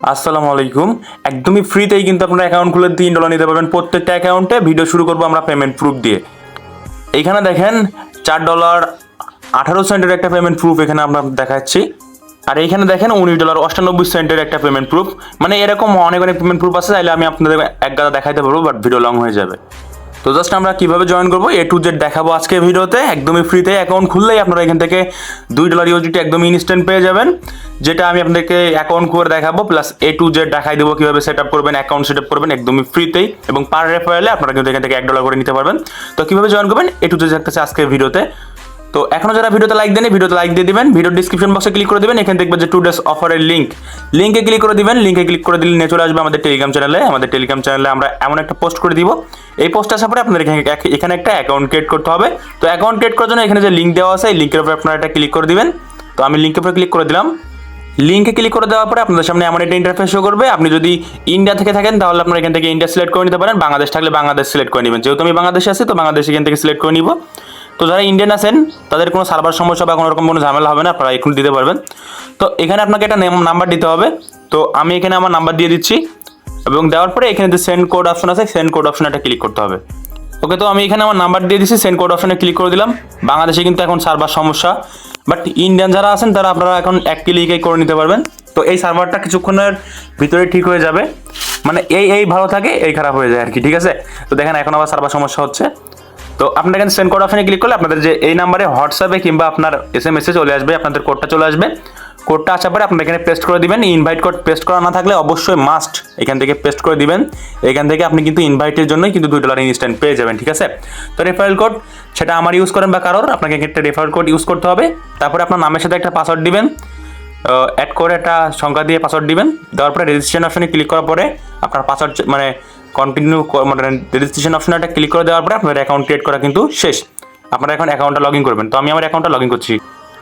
আসসালামু আলাইকুম। একদমই ফ্রিতেই কিন্তু আপনারা অ্যাকাউন্ট খুলে তিন ডলার নিতে পারবেন প্রত্যেকটা অ্যাকাউন্টে ভিডিও শুরু করব আমরা পেমেন্ট প্রুফ দিয়ে। এখানে দেখেন চার ডলার আঠারো সেন্টের একটা পেমেন্ট প্রুফ এখানে আমরা দেখাচ্ছি। আর এখানে দেখেন উনিশ ডলার অষ্টানব্বই সেন্টের একটা পেমেন্ট প্রুফ মানে এরকম অনেক অনেক পেমেন্ট প্রুফ আছে তাহলে আমি আপনাদের এক গাদা দেখাইতে পারব বাট ভিডিও লং হয়ে যাবে। তো জাস্ট আমরা কীভাবে জয়েন করব? এ টু জেড দেখাবো আজকে ভিডিওতে। একদমই ফ্রিতে অ্যাকাউন্ট খুললেই আপনারা এখান থেকে দুই ডলার ইউজিটি একদম ইনস্ট্যান্ট পেয়ে যাবেন। যেটা আমি আপনাদেরকে অ্যাকাউন্ট করে দেখাবো প্লাস এ টু জেড দেখাই দেবো কীভাবে সেট আপ করবেন অ্যাকাউন্ট সেট আপ করবেন, একদমই ফ্রিতেই এবং পার রেফারেলে আপনারা কিন্তু এখান থেকে এক ডলার করে নিতে পারবেন। তো কীভাবে জয়েন করবেন? এ টু জেড থাকতেছে আজকের ভিডিওতে। তো এখনও যারা ভিডিওতে লাইক দেন ভিডিওতে লাইক দিয়ে দিবেন। ভিডিও ডিসক্রিপশন বক্সে ক্লিক করে দিবেন। এখানে দেখবেন যে টু ডেস অফারের লিঙ্ক লিঙ্কে ক্লিক করে দিবেন। লিঙ্কে ক্লিক করে দিলে নিয়ে চলে আসবে আমাদের টেলিগ্রাম চ্যানেলে আমাদের টেলিগ্রাম চ্যানেলে আমরা এমন একটা পোস্ট করে দিব। এই পোস্ট আসার পরে আপনাদের এখানে এখানে একটা অ্যাকাউন্ট ক্রিয়েট করতে হবে। তো অ্যাকাউন্ট ক্রিয়েট করার জন্য এখানে যে লিঙ্ক দেওয়া আছে, এই লিঙ্কের উপরে আপনারা একটা ক্লিক করে দিবেন। তো আমি লিঙ্কের উপরে ক্লিক করে দিলাম। লিঙ্কে ক্লিক করে দেওয়ার পরে আপনাদের সামনে এমন একটা ইন্টারফেস শো করবে। আপনি যদি ইন্ডিয়া থেকে থাকেন, তাহলে আপনারা এখান থেকে ইন্ডিয়া সিলেক্ট করে নিতে পারেন। বাংলাদেশ থাকলে বাংলাদেশ সিলেক্ট করে নেবেন। যেহেতু আমি বাংলাদেশে আছি, তো বাংলাদেশ এখান থেকে সিলেক্ট করে নিব। তো যারা ইন্ডিয়ান আছেন, তাদের কোনো সার্ভার সমস্যা বা কোনো রকম কোনো ঝামেলা হবে না, আপনারা এখন দিতে পারবেন। তো এখানে আপনাকে একটা নাম্বার দিতে হবে। তো আমি এখানে আমার নাম্বার দিয়ে দিচ্ছি এবং দেওয়ার পরে এখানে যে সেন্ড কোড অপশন আছে সেন্ড কোড অপশন একটা ক্লিক করতে হবে। ওকে তো আমি এখানে আমার নাম্বার দিয়ে দিচ্ছি সেন্ড কোড অপশনে ক্লিক করে দিলাম। বাংলাদেশে কিন্তু এখন সার্ভার সমস্যা। বাট ইন্ডিয়ান যারা আছেন, তারা আপনারা এখন এক ক্লিকে করে নিতে পারবেন। তো এই সার্ভারটা কিছুক্ষণের ভিতরে ঠিক হয়ে যাবে। মানে এই এই ভালো থাকে, এই খারাপ হয়ে যায় আর কি, ঠিক আছে? তো দেখেন, এখন আবার সার্ভার সমস্যা হচ্ছে। তো আপনারা এখানে সেন্ড কোড অপশনে ক্লিক করলে আপনাদের যে এই নাম্বারে হোয়াটসঅ্যাপে কিংবা আপনার এস এম এসে চলে আসবে, আপনাদের কোডটা চলে আসবে। কোডটা আসার পরে আপনারা এখানে পেস্ট করে দিবেন। ইনভাইট কোড পেস্ট করা না থাকলে অবশ্যই মাস্ট এখান থেকে পেস্ট করে দিবেন। এখান থেকে আপনি কিন্তু ইনভাইটের জন্যই কিন্তু দুই ডলার ইনস্ট্যান্ট পেয়ে যাবেন, ঠিক আছে? তো রেফারেল কোড সেটা আমার ইউজ করেন বা কারোর, আপনাকে একটা রেফারেল কোড ইউজ করতে হবে। তারপরে আপনার নামের সাথে একটা পাসওয়ার্ড দিবেন। অ্যাড করে একটা সংখ্যা দিয়ে পাসওয়ার্ড দিবেন। দেওয়ার পরে রেজিস্ট্রেশন অপশনে ক্লিক করার পরে আপনার পাসওয়ার্ড মানে কন্টিনিউ মানে রেজিস্ট্রেশন অপশনে একটা ক্লিক করে দেওয়ার পরে আপনার অ্যাকাউন্ট ক্রিয়েট করা কিন্তু শেষ। আপনারা এখন অ্যাকাউন্টটা লগ ইন করবেন। তো আমি আমার অ্যাকাউন্টটা লগ ইন করছি।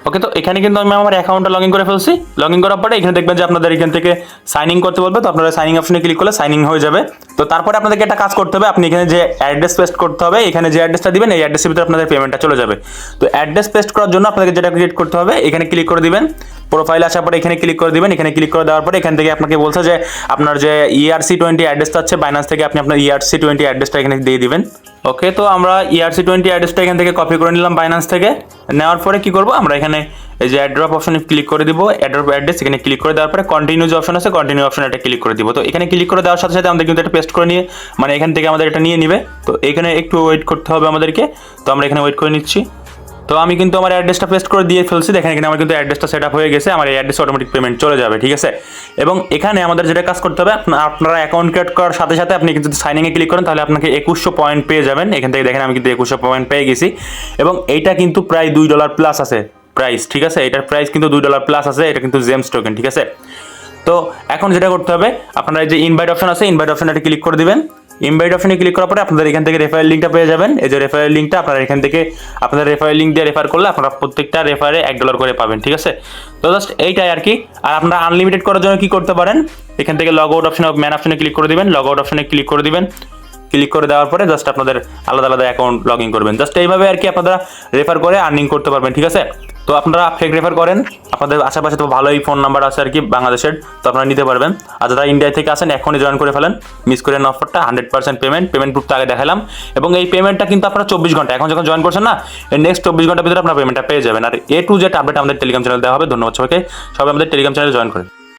ওকে তো এখানে কিন্তু আমি আমার অ্যাকাউন্টটা লগ ইন করে ফেলছি। লগ ইন করার পরে এখানে দেখবেন যে আপনাদের এখান থেকে সাইন ইন করতে বলবে। তো আপনারা সাইনিং অপশনে ক্লিক করলে সাইন ইন হয়ে যাবে। তো তারপরে আপনাদেরকে একটা কাজ করতে হবে। আপনি এখানে যে অ্যাড্রেস পেস্ট করতে হবে, এখানে যে অ্যাড্রেসটা দিবেন, এই অ্যাড্রেসের ভিতরে আপনাদের পেমেন্টটা চলে যাবে। তো অ্যাড্রেস পেস্ট করার জন্য আপনাদের যেটা ক্রিয়েট করতে হবে, এখানে ক্লিক করে দিবেন। প্রোফাইল আসার পরে এখানে ক্লিক করে দিবেন, এখানে ক্লিক করে দেওয়ার পরে এখান থেকে আপনাকে বলছে যে আপনার যে ইআরসি টোয়েন্টি অ্যাড্রেসটা আছে বাইনান্স থেকে আপনি আপনার ইআরসি টোয়েন্টি অ্যাড্রেসটা এখানে দিয়ে দিবেন। ওকে তো আমরা ইআরসি টোয়েন্টি অ্যাড্রেসটা এখান থেকে কপি করে নিলাম বাইনান্স থেকে। নেওয়ার পরে কি করব, আমরা এখানে এই যে অ্যাড্রপ অপশনে ক্লিক করে দিব অ্যাড্রপ অ্যাড্রেস এখানে ক্লিক করে দেওয়ার পরে কন্টিনিউ যে অপশন আছে কন্টিনিউ অপশন এটা ক্লিক করে দিব। তো এখানে ক্লিক করে দেওয়ার সাথে সাথে আমাদের কিন্তু এটা পেস্ট করে নিয়ে মানে এখান থেকে আমাদের এটা নিয়ে নিবে। তো এখানে একটু ওয়েট করতে হবে আমাদেরকে। তো আমরা এখানে ওয়েট করে নিচ্ছি। তো আমি কিন্তু আমার অ্যাড্রেসটা পেস্ট করে দিয়ে ফেলছি। দেখেন এখানে আমার কিন্তু অ্যাড্রেসটা সেট আপ হয়ে গেছে, আমার এই অ্যাড্রেস অটোমেটিক পেমেন্ট চলে যাবে, ঠিক আছে? এবং এখানে আমাদের যেটা কাজ করতে হবে, আপনা- আপনারা অ্যাকাউন্ট ক্রিয়েট করার সাথে সাথে আপনি কিন্তু সাইনিংয়ে ক্লিক করেন, তাহলে আপনাকে একুশশো পয়েন্ট পেয়ে যাবেন। এখান থেকে দেখেন আমি কিন্তু একুশশো পয়েন্ট পেয়ে গেছি। এবং এইটা কিন্তু প্রায় দুই ডলার প্লাস আছে প্রাইস ঠিক আছে? এটার প্রাইস কিন্তু দুই ডলার প্লাস আছে, এটা কিন্তু জেমস টোকেন ঠিক আছে? তো এখন যেটা করতে হবে, আপনারা যে ইনভাইট অপশন আছে ইনভাইট অপশনটা ক্লিক করে দিবেন। ইনভাইট অপশনে ক্লিক করার পরে আপনাদের এখান থেকে রেফারেল লিঙ্কটা পেয়ে যাবেন। এই যে রেফারেল লিঙ্কটা আপনারা এখান থেকে, আপনাদের রেফারেল লিঙ্ক দিয়ে রেফার করলে আপনারা প্রত্যেকটা রেফারে এক ডলার করে পাবেন, ঠিক আছে? তো জাস্ট এইটাই আর কি। আর আপনারা আনলিমিটেড করার জন্য কি করতে পারেন? এখান থেকে লগ আউট অপশনে ম্যান অপশনে ক্লিক করে দিবেন লগ আউট অপশনে ক্লিক করে দিবেন। ক্লিক করে দেওয়ার পরে জাস্ট আপনাদের আলাদা আলাদা অ্যাকাউন্ট লগ ইন করবেন। জাস্ট এইভাবে আর কি আপনারা রেফার করে আর্নিং করতে পারবেন, ঠিক আছে? তো আপনারা ফেক রেফার করেন, আপনাদের আশেপাশে তো ভালোই ফোন নাম্বার আছে আর কি বাংলাদেশের, তো আপনারা নিতে পারবেন। আর যারা ইন্ডিয়া থেকে আসেন, এখনই জয়েন করে ফেলেন মিস করেন অফারটা হান্ড্রেড পার্সেন্ট পেমেন্ট পেমেন্ট প্রুফটা আগে দেখালাম এবং এই পেমেন্টটা কিন্তু আপনারা চব্বিশ ঘণ্টা, এখন যখন জয়েন করছেন না, এই নেক্সট চব্বিশ ঘণ্টার ভিতরে আপনার পেমেন্টটা পেয়ে যাবেন। আর এ টু জেড আপডেট আমাদের টেলিগ্রাম চ্যানেল দেওয়া হবে। ধন্যবাদ সবাইকে। সবাই আমাদের টেলিগ্রাম চ্যানেলে জয়েন করেন